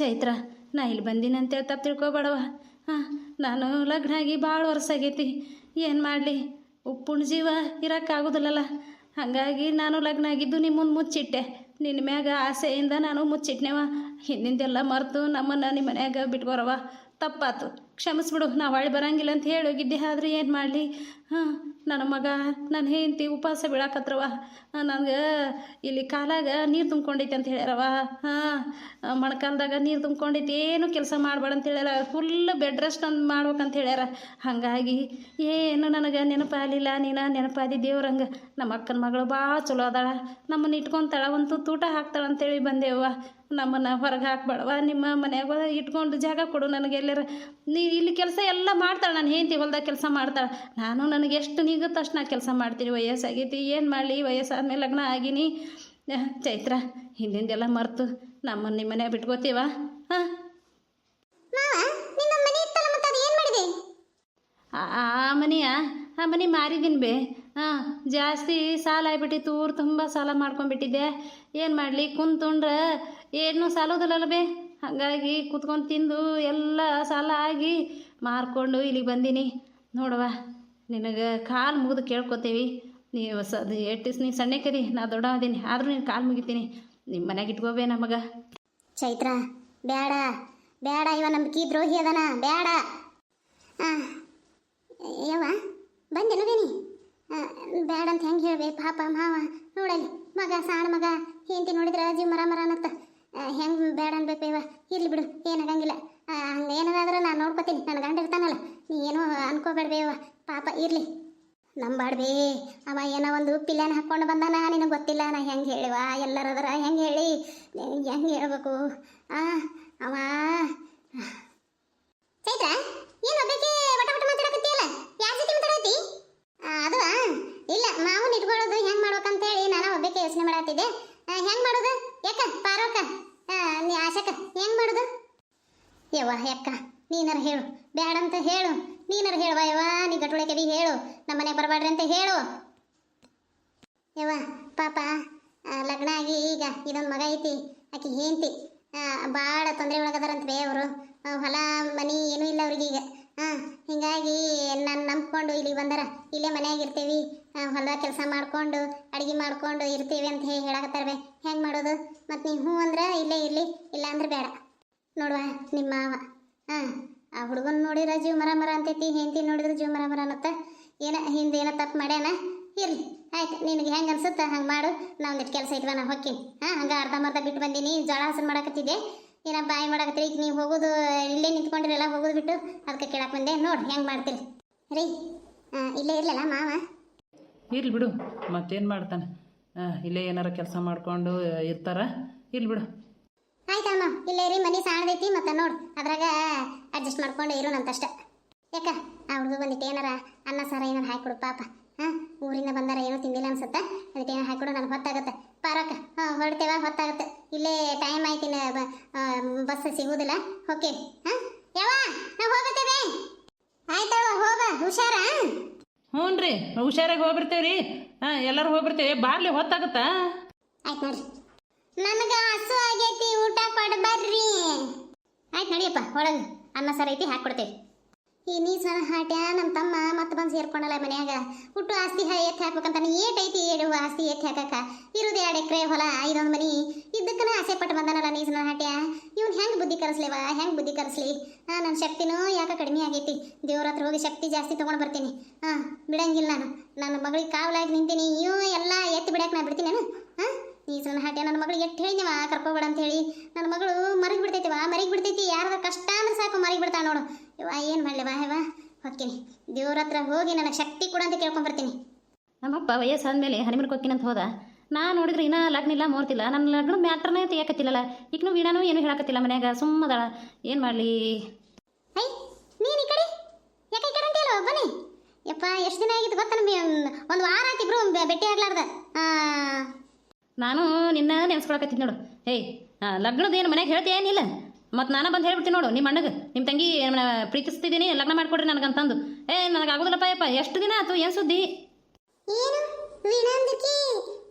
ಚೈತ್ರ, ನಾ ಇಲ್ಲಿ ಬಂದೀನಿ ಅಂತೇಳಿ ತಪ್ಪು ತಿಳ್ಕೊಬೇಡವ ಹಾಂ, ನಾನು ಲಗ್ನ ಆಗಿ ಭಾಳ ವರ್ಷ ಆಗೈತಿ. ಏನು ಮಾಡಲಿ? ಉಪ್ಪುಣ ಜೀವ ಇರೋಕ್ಕಾಗೋದಿಲ್ಲಲ್ಲ ಹಾಗಾಗಿ ನಾನು ಲಗ್ನ ಆಗಿದ್ದು ನಿಮ್ಮ ಮುಂದೆ ಮುಚ್ಚಿಟ್ಟೆ. ನಿನ್ನ ಮ್ಯಾಗ ಆಸೆಯಿಂದ ನಾನು ಮುಚ್ಚಿಟ್ನೆವ. ಹಿಂದಿಂದೆಲ್ಲ ಮರೆತು ನಮ್ಮನ್ನು ನಿಮ್ಮ ಮನ್ಯಾಗ ಬಿಟ್ಕೊರವ ತಪ್ಪಾತು. ಕ್ಷಮಿಸ್ಬಿಡು, ನಾವು ಹಳ್ಳಿ ಬರಂಗಿಲ್ಲ ಅಂತ ಹೇಳಿ ಹೋಗಿದ್ದೆ, ಆದ್ರೆ ಏನು ಮಾಡಲಿ? ಹಾಂ, ನನ್ನ ಮಗ ನನ್ನ ಹೆಂಡತಿ ಉಪವಾಸ ಬೀಳಾಕತ್ರವ. ನನಗೆ ಇಲ್ಲಿ ಕಾಲಾಗ ನೀರು ತುಂಬ್ಕೊಂಡೈತೆ ಅಂತ ಹೇಳ್ಯಾರವ ಹಾಂ, ಮೊಣಕಾಲ್ದಾಗ ನೀರು ತುಂಬ್ಕೊಂಡೈತಿ, ಏನು ಕೆಲಸ ಮಾಡಬೇಡ ಅಂತ ಹೇಳ್ಯಾರ. ಫುಲ್ ಬೆಡ್ ರೆಸ್ಟ್ ಅಂತ ಮಾಡ್ಬೇಕಂತ ಹೇಳ್ಯಾರ. ಹಾಗಾಗಿ ಏನು ನನಗೆ ನೆನಪಾಗಲಿಲ್ಲ, ನೀನು ನೆನಪಾದಿ ದೇವ್ರಂಗೆ. ನಮ್ಮ ಅಕ್ಕನ ಮಗಳು ಭಾಳ ಚಲೋ ಅದಾಳ. ನಮ್ಮನ್ನ ಇಟ್ಕೊಂತಾಳ, ಒಂದು ತೂಟ ಹಾಕ್ತಾಳ ಅಂತೇಳಿ ಬಂದೇವ ನಮ್ಮನ್ನು ಹೊರಗೆ ಹಾಕ್ಬೇಡವ? ನಿಮ್ಮ ಮನೆಯಾಗ ಇಟ್ಕೊಂಡು ಜಾಗ ಕೊಡು ನನಗೆ ಎಲ್ಲರ ನೀ ಇಲ್ಲಿ ಕೆಲಸ ಎಲ್ಲ ಮಾಡ್ತಾಳೆ ನಾನು ಹೆಂಡತಿ ಹೊಲ್ದಾಗ ಕೆಲಸ ಮಾಡ್ತಾಳೆ. ನಾನು ನನಗೆ ಎಷ್ಟು ನೀಗುತ್ತೆ ಅಷ್ಟು ನಾ ಕೆಲಸ ಮಾಡ್ತೀನಿ. ವಯಸ್ಸಾಗೈತಿ ಏನು ಮಾಡಲಿ? ವಯಸ್ಸಾದ್ಮೇಲೆ ಲಗ್ನ ಆಗಿನಿ. ಚೈತ್ರ ಹಿಂದಿಂದೆಲ್ಲ ಮರೆತು. ನಮ್ಮನ್ನು ನಿಮ್ಮ ಮನ್ಯಾಗ ಬಿಟ್ಕೋತೀವ? ಹಾಂ? ಆ ಮನೆಯ? ಆ ಮನೆ ಮಾರಿದ್ದೀನಿ ಬೇ. ಹಾಂ ಜಾಸ್ತಿ ಸಾಲ ಆಗ್ಬಿಟ್ಟಿತ್ತು. ಊರು ತುಂಬ ಸಾಲ ಮಾಡ್ಕೊಂಡ್ಬಿಟ್ಟಿದ್ದೆ. ಏನು ಮಾಡಲಿ? ಕುಂತುಂಡ್ರೆ ಏನು ಸಾಲೋದಿಲ್ಲಲ್ಲ ಬೇ. ಹಾಗಾಗಿ ಕುತ್ಕೊಂಡು ತಿಂದು ಎಲ್ಲ ಸಾಲ ಆಗಿ ಮಾರ್ಕೊಂಡು ಇಲ್ಲಿಗೆ ಬಂದೀನಿ. ನೋಡವ್ವ, ನಿನಗೆ ಕಾಲು ಮುಗಿದು ಕೇಳ್ಕೊತೀವಿ. ನೀವು ಸ ಎಷ್ಟು ನೀ ಸಣ್ಣಕರಿ ನಾ ದೊಡ್ಡ ಅದೀನಿ. ಆದರೂ ನೀನು ಕಾಲು ಮುಗಿತೀನಿ. ನಿಮ್ಮ ಮನೆಗೆ ಇಟ್ಕೋಬೇ ನಮಗೆ. ಚೈತ್ರ ಬೇಡ ಬೇಡ ಇವ ನಂಬಿಕೆ ದ್ರೋಹಿ ಅದನ ಬೇಡ ಯವ್ವ ಬಂದೇನವೇನಿ ಬೇಡ ಅಂತ ಹೆಂಗೆ ಹೇಳ್ಬೇ ಪಾಪ ಮಾವ ನೋಡಲ್ಲಿ ಮಗ ಸಾಣ ಮಗ ಹೆಂಡತಿ ನೋಡಿದ್ರೆ ಜೀವ ಮರ ಮರ ಅನ್ನತ್ತ ಹೆಂಗೆ ಬೇಡ ಅನ್ಬೇಕು ಇವ ಇರ್ಲಿ ಬಿಡು ಏನಾಗಂಗಿಲ್ಲ ಹಂಗೆ ಏನಾದ್ರೆ ನಾನು ನೋಡ್ಕೊತೀನಿ ನನ್ನ ಗಂಡ ಇರ್ತಾನಲ್ಲ ನೀ ಏನೋ ಅನ್ಕೋಬೇಡ್ಬೇವ ಪಾಪ ಇರ್ಲಿ ನಂಬಾಡ್ಬೇ ಅವ ಏನೋ ಒಂದು ಪಿಲ್ಲನ್ ಹಾಕ್ಕೊಂಡು ಬಂದಾನ, ನಿನಗೆ ಗೊತ್ತಿಲ್ಲ, ನಾ ಹೆಂಗೆ ಹೇಳಿವ? ಎಲ್ಲರದರ ಹೆಂಗೆ ಹೇಳಿ? ಹೆಂಗೆ ಹೇಳ್ಬೇಕು? ಆ, ಅವ ಚೈತ್ರ, ಏನು ಒಬ್ಬಕ್ಕೆ ಬಟ ವಟ ಮಾತಾಡಕತ್ತೀಯಲ್ಲ? ಯಾರ ಜೊತೆ ಮಾತಾಡತ್ತಿ ಅದು ಇಲ್ಲ, ಮಾವನ್ ಇಟ್ಕೊಳ್ಳೋದು ಹೆಂಗೆ ಮಾಡ್ಬೇಕಂತೇಳಿ ನಾನು ಒಬ್ಬಕ್ಕೆ ಯೋಚನೆ ಮಾಡತ್ತಿದ್ದೆ ಹೆಂಗೆ ಮಾಡೋದು? ಯಾಕ ಪಾರೋಕ ಆಶಕ, ಹೆಂಗೆ ಮಾಡೋದು? ಯವ್ವ ಯಕ್ಕ ನೀನರ ಹೇಳು. ಬ್ಯಾಡ ಅಂತ ಹೇಳು. ನೀನಾರ ಹೇಳುವ ಯವ್ವ, ನೀ ಗಟ್ಟುಳಕದಿ ಹೇಳು. ನಮ್ಮನೆ ಬರಬೇಡ್ರಿ ಅಂತ ಹೇಳು. ಯವ್ವ, ಪಾಪ ಲಗ್ನ ಆಗಿ ಈಗ ಇದೊಂದು ಮಗ ಐತಿ. ಆಕೆ ಹೇಂತಿ ಭಾಳ ತೊಂದರೆ ಒಳಗದಾರಂತ ಬೇ ಅವರು ಹೊಲ, ಮನಿ ಏನೂ ಇಲ್ಲ ಅವ್ರಿಗೆ ಈಗ ಹಾಂ ಹಿಂಗಾಗಿ ನಾನು ನಂಬ್ಕೊಂಡು ಇಲ್ಲಿಗೆ ಬಂದಾರ. ಇಲ್ಲೇ ಮನ್ಯಾಗ ಇರ್ತೀವಿ. ಹೊಲ ಕೆಲಸ ಮಾಡ್ಕೊಂಡು, ಅಡುಗೆ ಮಾಡ್ಕೊಂಡು ಇರ್ತೀವಿ ಅಂತ ಹೇಳಿ ಹೇಳಕತ್ತಾರ ಬೇ. ಹೆಂಗೆ ಮಾಡೋದು? ಮತ್ತು ನೀವು ಹ್ಞೂ ಅಂದ್ರೆ ಇಲ್ಲೇ ಇರಲಿ. ಇಲ್ಲ ಅಂದ್ರೆ ಬೇಡ ನೋಡುವ, ನಿಮ್ಮ ಮಾವ. ಹಾಂ, ಆ ಹುಡುಗನ ನೋಡಿರ ಜೀವ ಮರ ಮರ ಅಂತೈತಿ, ಹೆಂಡತಿ ನೋಡಿದ್ರೆ ಜೀವ ಮರ ಮರ ಅನ್ನತ್ತ. ಏನ, ಹಿಂದೆ ಏನೋ ತಪ್ಪು ಮಾಡ್ಯಾನ? ಇರ್ಲಿ, ಆಯ್ತು, ನಿನಗೆ ಹೆಂಗೆ ಅನ್ಸುತ್ತೆ, ಹಂಗೆ ಮಾಡು. ನಾ ಒಂದಿಟ್ಟು ಕೆಲಸ ಇಟ್ವ ನಾ ಹೊಕ್ಕೀನಿ ಹಾಂ, ಹಂಗೆ ಅರ್ಧಂಬರ್ಧ ಬಿಟ್ಟು ಬಂದೀನಿ ಜೋಳ ಹಸನ್ ಮಾಡಕತ್ತಿದ್ದೆ. ಏನ, ಬಾಯಿ ಮಾಡಕತ್ತೀರಿ, ಈಗ ನೀವು ಹೋಗೋದು, ಇಲ್ಲೇ ನಿಂತ್ಕೊಂಡಿರಲ್ಲ, ಹೋಗೋದು ಬಿಟ್ಟು. ಅದಕ್ಕೆ ಕೇಳಕ್ಕೆ ಬಂದೆ. ನೋಡಿ, ಹೆಂಗೆ ಮಾಡ್ತೀರಿ? ರೀ ಇಲ್ಲೇ ಇರಲಿಲ್ಲ ಮಾವ? ಇರ್ಲಿ ಬಿಡು, ಮತ್ತೇನು ಮಾಡ್ತಾನೆ? ಇಲ್ಲೇ ಏನಾರ ಕೆಲಸ ಮಾಡಿಕೊಂಡು ಇರ್ತಾರ? ಇರ್ಲಿ ಬಿಡು. ಇಲ್ಲೇ ರೀ ಮನಿ ಸಾಣದೈತಿ ಮತ್ತೆ ನೋಡು ಅದ್ರಾಗ ಅಡ್ಜಸ್ಟ್ ಮಾಡ್ಕೊಂಡು ಇರೋಣಂತಷ್ಟ ಯಾಕ? ಆ ಹುಡುಗ ಬಂದಿಟ್ಟು ಏನಾರ ಅನ್ನ ಸಾರ ಏನಾರ ಹಾಕಿಕೊಡು ಪಾಪ. ಹಾಂ? ಊರಿಂದ ಬಂದಾರ ಏನೋ ತಿಂದಿಲ್ಲ ಅನ್ಸುತ್ತೆ? ಅದಕ್ಕೆ ಏನೋ ಹಾಕಿಕೊಡು ನನಗೆ ಹೊತ್ತಾಗತ್ತೆ. ಪಾರಕ್ಕ ಹಾಂ ಹೊರಡ್ತೇವ ಹೊತ್ತಾಗತ್ತೆ. ಇಲ್ಲೇ ಟೈಮ್ ಆಯ್ತಿನ ಬಸ್ ಸಿಗುವುದಿಲ್ಲ ಓಕೆ ಹಾಂ? ಯಾವ ನಾವು ಹೋಗತ್ತೇವೆ ಆಯ್ತವ ಹೋಗ. ಹುಷಾರ? ಹ್ಞೂ ರೀ ಹುಷಾರಾಗಿ ಹೋಗ್ಬಿಡ್ತೇವೆ ರೀ. ಹಾಂ ಎಲ್ಲರೂ ಹೋಗ್ಬಿಡ್ತೇವೆ. ಬಾರ್ಲಿ ಹೊತ್ತಾಗತ್ತಾ? ಆಯ್ತು ನೋಡ್ರಿ. ನನಗೆ ಹಸು ಆಗೈತಿ ಒಳಗೆ ಅನ್ನ ಸರ ಐತಿ ಹಾಕ್ಕೊಡ್ತೇವೆ ಈ ನೀಸನ ಹಾಟ್ಯಾ ನಮ್ಮ ತಮ್ಮ ಮತ್ತೆ ಬಂದು ಸೇರ್ಕೊಂಡಲ್ಲ ಮನ್ಯಾಗ. ಹುಟ್ಟು ಆಸ್ತಿ ಎತ್ತಿ ಹಾಕ್ಬೇಕಂತ ಏಟ್ ಐತಿ ಏಳು ಆಸ್ತಿ ಎತ್ತಿ ಹಾಕಕ್ಕ. ಇರೋದು ಎರಡು ಎಕರೆ ಹೊಲ ಇದೊಂದು ಮನಿ. ಇದಕ್ಕನ ಆಸೆ ಪಟ್ಟು ಬಂದನಲ್ಲ ನೀಸನ ಹಾಟ್ಯಾ ಇವ್ನು ಹೆಂಗೆ ಬುದ್ಧಿ ಕರೆಸ್ಲೇವ, ಹೆಂಗೆ ಬುದ್ಧಿ ಕರೆಸ್ಲಿ? ಹಾಂ ನನ್ನ ಶಕ್ತಿನೂ ಯಾಕೆ ಕಡಿಮೆ ಆಗೈತಿ? ದೇವ್ರ ಹತ್ರ ಹೋಗಿ ಶಕ್ತಿ ಜಾಸ್ತಿ ತೊಗೊಂಡು ಬರ್ತೀನಿ. ಹಾಂ ಬಿಡಂಗಿಲ್ಲ ನಾನು. ನನ್ನ ಮಗಳಿಗೆ ಕಾವಲಾಗಿ ನಿಂತೀನಿ. ಇವು ಎಲ್ಲ ಎತ್ತಿ ಬಿಡಕ್ಕೆ ನಾ ಬಿಡ್ತೀನಿ ಹಾಂ ಈ ಸಣ್ಣ ಹಾಟೆ ನನ್ನ ಮಗಳು ಎಷ್ಟು ಹೇಳಿದವ ಕರ್ಕೋಬೇಡ ಅಂತ ಹೇಳಿ ನನ್ನ ಮಗಳು ಮರಿಗೆ ಬಿಡ್ತೈತಿವ ಮರಿಗೆ ಬಿಡ್ತೈತಿ. ಯಾರದ ಕಷ್ಟ ಅಂದ್ರೆ ಸಾಕು ಮರಿಗೆ ಬಿಡ್ತಾಳೆ ನೋಡು. ಇವ ಏನು ಮಾಡಲಿ ವಾ ಹೇವಾ ಹೊಕ್ಕಿನಿ ದೇವ್ರ ಹತ್ರ ಹೋಗಿ ನನಗೆ ಶಕ್ತಿ ಕೊಡು ಅಂತ ಕೇಳ್ಕೊಂಬರ್ತೀನಿ ನಮ್ಮಪ್ಪ ವಯಸ್ಸಾದ್ಮೇಲೆ ಕೊಕ್ಕಿನ ಅಂತ ಹೋದ. ನಾ ನೋಡಿದ್ರೆ ಇನ್ನೂ ಲಗ್ನ ಇಲ್ಲ ಮೂರ್ತಿಲ್ಲ. ನನ್ನ ಲಗ್ನ ಮ್ಯಾಟ್ರನೇ ತೆಗಿಯಕತ್ತಿಲ್ಲಲ್ಲ ಈಗನೂ ವೀಣಾನೂ ಏನು ಹೇಳಕತ್ತಿಲ್ಲ ಮನ್ಯಾಗ. ಸುಮ್ಮದಳ. ಏನು ಮಾಡಲಿ? ಐ ನೀನು ಈ ಕಡೆ? ಯಾಕೆ ಈ ಕಡೆ ಅಂತೀಯಲ್ಲ ಬನ್ನಿ. ಯಪ್ಪ ಎಷ್ಟು ದಿನ ಆಗಿತ್ತು ಗೊತ್ತ ನಮಗೆ? ಒಂದು ವಾರ ಆಯ್ತು ಇಬ್ರು ಬೆ- ಭೇಟಿ ಆಗ್ಲಾರ್ದ. ನಾನು ನಿನ್ನ ನೆನೆಸ್ಕೊಳಕತ್ತೀನಿ ನೋಡು. ಏಯ್ ಲಗ್ನದ ಏನು ಮನ್ಯಾಗ ಹೇಳ್ತೀಯ ಏನಿಲ್ಲ. ಮತ್ತು ನಾನು ಬಂದು ಹೇಳ್ಬಿಡ್ತೀನಿ ನೋಡು ನಿಮ್ಮ ಅಣ್ಣಗೆ. ನಿಮ್ಮ ತಂಗಿ ಪ್ರೀತಿಸ್ತಿದ್ದೀನಿ ಲಗ್ನ ಮಾಡಿಕೊಡ್ರಿ ನನಗಂತಂದು. ಏ ನನಗೆ ಆಗೋದಿಲ್ಲಪ್ಪ ಯಪ್ಪ, ಎಷ್ಟು ದಿನ ಆಯ್ತು ಏನು ಸುದ್ದಿ? ಏನು? ವೀಣಾಂದಕಿ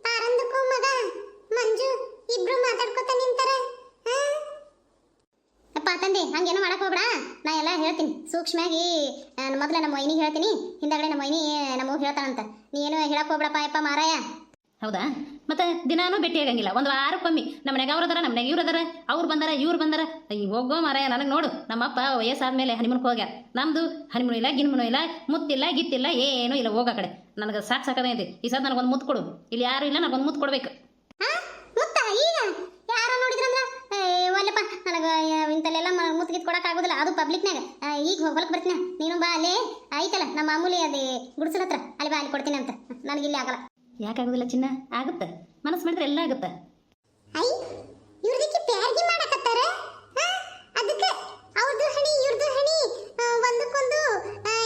ಪಾರಂದಕ್ಕೂ ಮಗ, ಮಂಜು, ಇಬ್ರು ಮಾತಾಡ್ಕೊತ ನಿಂತಾರ ತಂದೆ, ಹಂಗೇನು ಮಾಡಕ್ ಹೋಗ್ಬೇಡ. ನಾ ಎಲ್ಲ ಹೇಳ್ತೀನಿ. ಸೂಕ್ಷ್ಮಾಗಿ ಮೊದಲೇ ನಮ್ಮ ವೈನಿಗೆ ಹೇಳ್ತೀನಿ. ಹಿಂದಗಡೆ ನಮ್ಮ ವೈನಿ ನಮಗೆ ಹೇಳ್ತಾನಂತ ನೀ ಏನು ಹೇಳಕ್ ಹೋಗ್ಬೇಡಪ್ಪ ಯಪ್ಪ ಮಾರಾಯ. ಹೌದಾ? ಮತ್ತೆ ದಿನಾನೂ ಭೇಟಿ ಆಗಂಗಿಲ್ಲ ಒಂದು ವಾರಕ್ಕೊಮ್ಮೆ. ನಮ್ಮ ಮನೆಗೆ ಅವ್ರು ಅದಾರ, ನಮ್ಮ ಮನೆಗೆ ಇವ್ರು ಅದಾರ, ಅವ್ರು ಬಂದಾರ, ಇವ್ರು ಬಂದಾರ. ಹೋಗೋ ಮಾರಾಯ, ನನಗೆ ನೋಡು. ನಮ್ಮಪ್ಪ ವಯಸ್ಸಾದ್ಮೇಲೆ ಹನಿಮೂನ್ಗೆ ಹೋಗ್ಯಾರ ನಮ್ದು ಹನಿಮೂನು ಇಲ್ಲ, ಗಿನ್ಮೂನು ಇಲ್ಲ, ಮುತ್ತಿಲ್ಲ, ಗಿತ್ತಿಲ್ಲ, ಏನೂ ಇಲ್ಲ, ಹೋಗೋ ಕಡೆ. ನನಗೆ ಸಾಕು ಸಾಕದೈತಿ ಈ ಸದ್ ನನಗೊಂದು ಮುತ್ತು ಕೊಡು. ಇಲ್ಲಿ ಯಾರು ಇಲ್ಲ, ನನಗೊಂದು ಮುತ್ತು ಕೊಡ್ಬೇಕು. ಒಲ್ಲಪ್ಪ, ನನಗೆ ಇಂಥಲ್ಲೆಲ್ಲ ಮುತ್ತು ಗಿತ್ ಕೊಡಕ್ ಆಗುದಿಲ್ಲ. ಅದು ಪಬ್ಲಿಕ್ನಾಗ ಈಗ ಹೊಲಕ್ ಬರ್ತೀನಿ. ನೀನು ಬಾ, ಅಲ್ಲಿ. ಐತಲ್ಲ ನಮ್ಮ ಮಾಮೂಲಿ ಅದೇ ಗುಡಿಸಲ ಹತ್ರ. ಅಲ್ಲಿ ಬಾ, ಅಲ್ಲಿ ಕೊಡ್ತೀನಿ ಅಂತ. ನನಗೆ ಇಲ್ಲಿ ಆಗಲ್ಲ. ಯಾಕಾಗೋದಿಲ್ಲ ಚಿನ್ನ? ಆಗುತ್ತೆ. ಮನಸ್ಸು ಮಾಡಿದ್ರೆ ಎಲ್ಲ ಆಗುತ್ತೆ. ಐ ಇವ್ರದಕ್ಕೆ ಪ್ಯಾರ್ಗಿ ಮಾಡಕತ್ತಾರ? ಅದಕ್ಕೆ ಅವ್ರದ್ದು ಹಣಿ ಇವ್ರದ್ದು ಹಣಿ ಒಂದಕ್ಕೊಂದು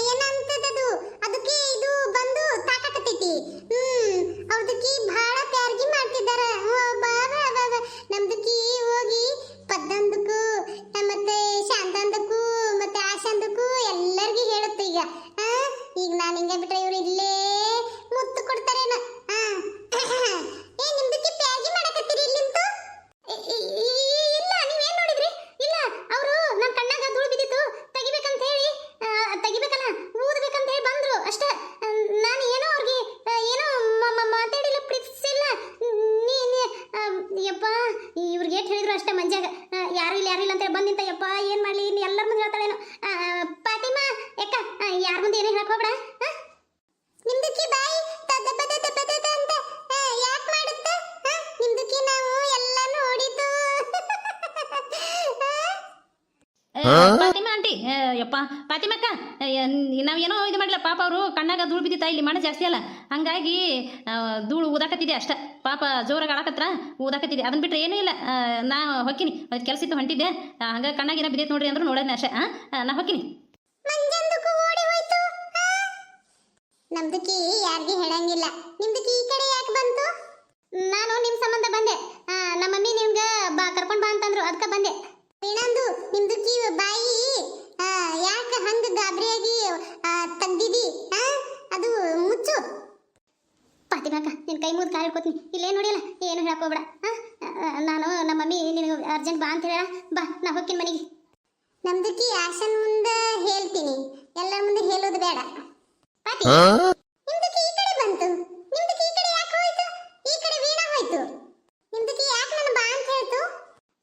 ಏನಂತದದು? ಅದಕ್ಕೆ ಇದು ಬಂದು ತಾಕಾಕತ್ತೈತಿ ಹ್ಮ್ ಅವ್ರದಕ್ಕೆ ಬಹಳ ಪ್ಯಾರ್ಗಿ ಮಾಡ್ತಿದ್ದಾರ ಹ್ಞೂ, ಬಾ ಬಾ ಬಾ ಬಾ. ನಮ್ದಕ್ಕೆ ಹೋಗಿ ಪದ್ದಂದಕ್ಕೂ ಆ, ಮತ್ತೆ ಶಾಂತಂದಕ್ಕೂ ಮತ್ತೆ ಆಶಾಂದಕ್ಕೂ ಎಲ್ಲರಿಗೂ ಹೇಳುತ್ತೆ ಈಗ ಆ, ಈಗ ನಾನು ಹಿಂಗೆ ಬಿಟ್ರೆ ಇವ್ರು ಇಲ್ಲೇ ಮುತ್ತು ಕೊಡ್ತಾರೇನ ಆ. ಏ ನಿಮ್ದಕ್ಕೆ ಪ್ಯಾರ್ಗಿ ಮಾಡಕತ್ತೀರಿ ಇಲ್ಲಿಂತು ಇ- ಇ- ಇ- ಇಲ್ಲ ನೀವೇನ್ ನೋಡಿದ್ರಿ ಇಲ್ಲ ಅವರು ನನ್ನ ಕಣ್ಣಾಗ ಧೂಳು ಬಿದ್ದಿತ್ತು ತೆಗಿಬೇಕಂತ ಹೇಳಿ ಆ, ತೆಗಿಬೇಕಲ್ಲ ಊದಬೇಕಂತ ಹೇಳಿ ಬಂದ್ರು ಅಷ್ಟೇ ನಾನು ಏನೋ ಅವ್ರಿಗೆ ಆ, ಏನೋ ಮ- ಮ- ಮಾತಾಡಿಲ್ಲ ಪ್ರೀತಿಸಿಲ್ಲ ನೀ ನೀ- ಆ, ಯಪ್ಪ ಇವ್ರಿಗೆ ಏಟ್ ಹೇಳಿದ್ರು ಅಷ್ಟೇ ಮಂಜಾಗ ಆ, ಯಾರು ಇಲ್ಲ ಯಾರು ಇಲ್ಲ ಅಂತ ಹೇಳಿ ಬಂದಿಂತ ಯಪ್ಪ ಏನ್ ಮಾಡ್ಲಿ ಇನ್ನು ಎಲ್ಲರ ಮುಂದೆ ಹೇಳ್ತಾಳೇನೋ ಆ, ಫಾತಿಮಾ ಯಾಕ ಯಾರ ಮುಂದೆ ಏನೇ ಹೇಳಕ್ ಹೋಗ್ಬೇಡ ಆ? ನಿಮ್ದಕ್ಕೆ ಬಾಯಿ ತದ ಬದ ದ ಬದ ದ ಅಂತ ಯಾಕೆ ಮಾಡುತ್ತ ನಿಮ್ದಕ್ಕೆ ನಾವು ಎಲ್ಲ ನೋಡಿದ್ದು ಏ, ಫಾತಿಮಾ ಆಂಟಿ ಯಪ್ಪ ಫಾತಿಮಕ್ಕ ನಾವೇನೋ ಇದು ಮಾಡಿಲ್ಲ ಪಾಪ ಅವರು ಕಣ್ಣಾಗ ಧೂಳು ಬಿದ್ದಿತ್ತ ಇಲ್ಲಿ ಮಳೆ ಜಾಸ್ತಿ ಅಲ್ಲ. ಹಂಗಾಗಿ ಧೂಳು ಊದಾಕತ್ತಿದೆ ಅಷ್ಟ. ಪಾಪ ಜೋರಾಗಿ ಆಡಕತ್ರ ಊದಾಕತ್ತಿದೆ ಅದನ್ನ ಬಿಟ್ರೆ ಏನೂ ಇಲ್ಲ. ನಾ ಹೊಕ್ಕಿನಿ. ಕೆಲಸ ಇತ್ತು ಹೊಂಟಿದ್ದೆ. ಹಂಗ ಹಂಗಾಗಿ ಕಣ್ಣಾಗ ಏನೋ ಬಿದ್ದೈತೆ ನೋಡ್ರಿ ಅಂದ್ರು ನೋಡೋಣ ಅಷ್ಟೇ. ನಾ ಹೊಕ್ಕಿನಿ. ನಮ್ದಕ್ಕೆ ಯಾರಿಗೆ ಹೇಳಂಗಿಲ್ಲ. ನಿಮ್ದಕ್ಕೆ ಈ ಕಡೆ ಯಾಕೆ ಬಂತು? ನಾನು ನಿಮ್ಮ ಸಂಬಂಧ ಬಂದೆ. ನಮ್ಮ ಮಮ್ಮಿ ನಿಮ್ಗ ಬಾ ಕರ್ಕೊಂಡ್ ಬಾ ಅಂತಂದ್ರು. ಅದಕ್ಕೆ ಬಂದೆ. ಏನಂದು ನಿಮ್ದಕ್ಕೆ ಬಾಯಿ ಯಾಕೆ ಹಂಗ ಗಾಬರಿಯಾಗಿ ತೆಗ್ದಿದಿ ಆ? ಅದು ಮುಚ್ಚು ಫಾತಿಮಾಕ ನಿನ್ನ ಕೈ ಮುಗಿದು ಕಾಲು ಹಿಡ್ಕೊತೀನಿ ಇಲ್ಲೇ ನೋಡಿಲ್ಲ ಏನು ಹೇಳಕೋಬೇಡ ನಾನು ನಮ್ಮ ಮಮ್ಮಿ ನಿನಗೆ ಅರ್ಜೆಂಟ್ ಬಾ ಅಂತ ಹೇಳ. ಬಾ ನಾ ಹೋಗ್ತೀನಿ ಮನೆಗೆ. ನಮ್ದಕ್ಕೆ ಆಶನ್ ಮುಂದೆ ಹೇಳ್ತೀನಿ. ಎಲ್ಲರ ಮುಂದೆ ಹೇಳೋದು ಬೇಡ. ಪಾತಿ ನಿಮ್ದಕ್ಕೆ ಈ ಕಡೆ ಬಂತು. ನಿಮ್ದಕ್ಕೆ ಈ ಕಡೆ ಯಾಕೆ ಹೋಯ್ತು? ಈ ಕಡೆ ವೀಣಾ ಹೋಯ್ತು. ನಿಮ್ದಕ್ಕೆ ಯಾಕೆ ನನ್ನ ಬಾ ಅಂತ ಹೇಳ್ತು?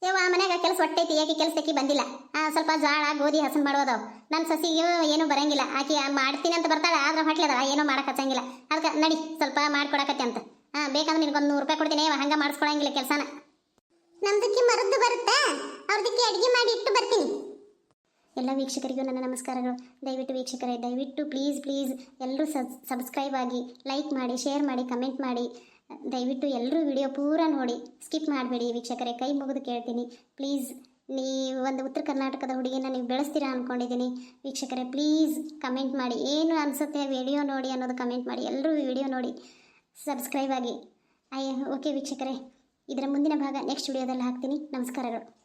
ಯವ್ವ ಮನ್ಯಾಗ ಕೆಲಸ ಹೊಟ್ಟೈತಿ ಯಾಕೆ ಕೆಲಸಕ್ಕೆ ಬಂದಿಲ್ಲ? ಆ, ಸ್ವಲ್ಪ ಜಾಳ ಗೋಧಿ ಹಸನ್ ಮಾಡೋದವ್ ನನ್ನ ಸಸಿಗೆ ಏನು ಬರಂಗಿಲ್ಲ. ಆಕೆ ಆ ಮಾಡ್ತೀನಿ ಅಂತ ಬರ್ತಾಳ ಆದ್ರೆ ಹೊಟ್ಲದ ಏನೋ ಮಾಡಕ್ಕೆ ಹಚ್ಚಂಗಿಲ್ಲ. ಅದಕ್ಕೆ ನಡಿ ಸ್ವಲ್ಪ ಮಾಡ್ಕೊಡಕತ್ತೆ ಅಂತ. ಹಾಂ ಬೇಕಂದ್ರೆ ನಿನಗೊಂದು ನೂರು ರೂಪಾಯಿ ಕೊಡ್ತೀನಿ ಹಂಗೆ ಹಂಗ ಮಾಡಿಸ್ಕೊಳಂಗಿಲ್ಲ ಕೆಲಸನ. ನಮ್ದಕ್ಕೆ ಮರದ್ದು ಬರುತ್ತಾ? ಅವ್ರದಕ್ಕೆ ಅಡುಗೆ ಮಾಡಿ ಇಟ್ಟು ಬರ್ತೀನಿ. ಎಲ್ಲ ವೀಕ್ಷಕರಿಗೂ ನನ್ನ ನಮಸ್ಕಾರಗಳು. ದಯವಿಟ್ಟು ವೀಕ್ಷಕರೇ, ದಯವಿಟ್ಟು ಪ್ಲೀಸ್ ಪ್ಲೀಸ್ ಎಲ್ಲರೂ ಸಬ್ ಸಬ್ಸ್ಕ್ರೈಬ್ ಆಗಿ ಲೈಕ್ ಮಾಡಿ ಶೇರ್ ಮಾಡಿ ಕಮೆಂಟ್ ಮಾಡಿ. ದಯವಿಟ್ಟು ಎಲ್ಲರೂ ವಿಡಿಯೋ ಪೂರ ನೋಡಿ. ಸ್ಕಿಪ್ ಮಾಡಬೇಡಿ ವೀಕ್ಷಕರೇ, ಕೈ ಮುಗಿದು ಕೇಳ್ತೀನಿ. ಪ್ಲೀಸ್ ನೀವು ಒಂದು ಉತ್ತರ ಕರ್ನಾಟಕದ ಹುಡುಗಿನ ನೀವು ಬೆಳೆಸ್ತೀರಾ ಅಂದ್ಕೊಂಡಿದ್ದೀನಿ ವೀಕ್ಷಕರೇ ಪ್ಲೀಸ್ ಕಮೆಂಟ್ ಮಾಡಿ. ಏನು ಅನಿಸುತ್ತೆ ವಿಡಿಯೋ ನೋಡಿ ಅನ್ನೋದು ಕಮೆಂಟ್ ಮಾಡಿ. ಎಲ್ಲರೂ ವಿಡಿಯೋ ನೋಡಿ. ಸಬ್ಸ್ಕ್ರೈಬ್ ಆಗಿ. ಐ ಓಕೆ ವೀಕ್ಷಕರೇ. ಇದರ ಮುಂದಿನ ಭಾಗ ನೆಕ್ಸ್ಟ್ ವಿಡಿಯೋದಲ್ಲಿ ಹಾಕ್ತೀನಿ. ನಮಸ್ಕಾರಗಳು.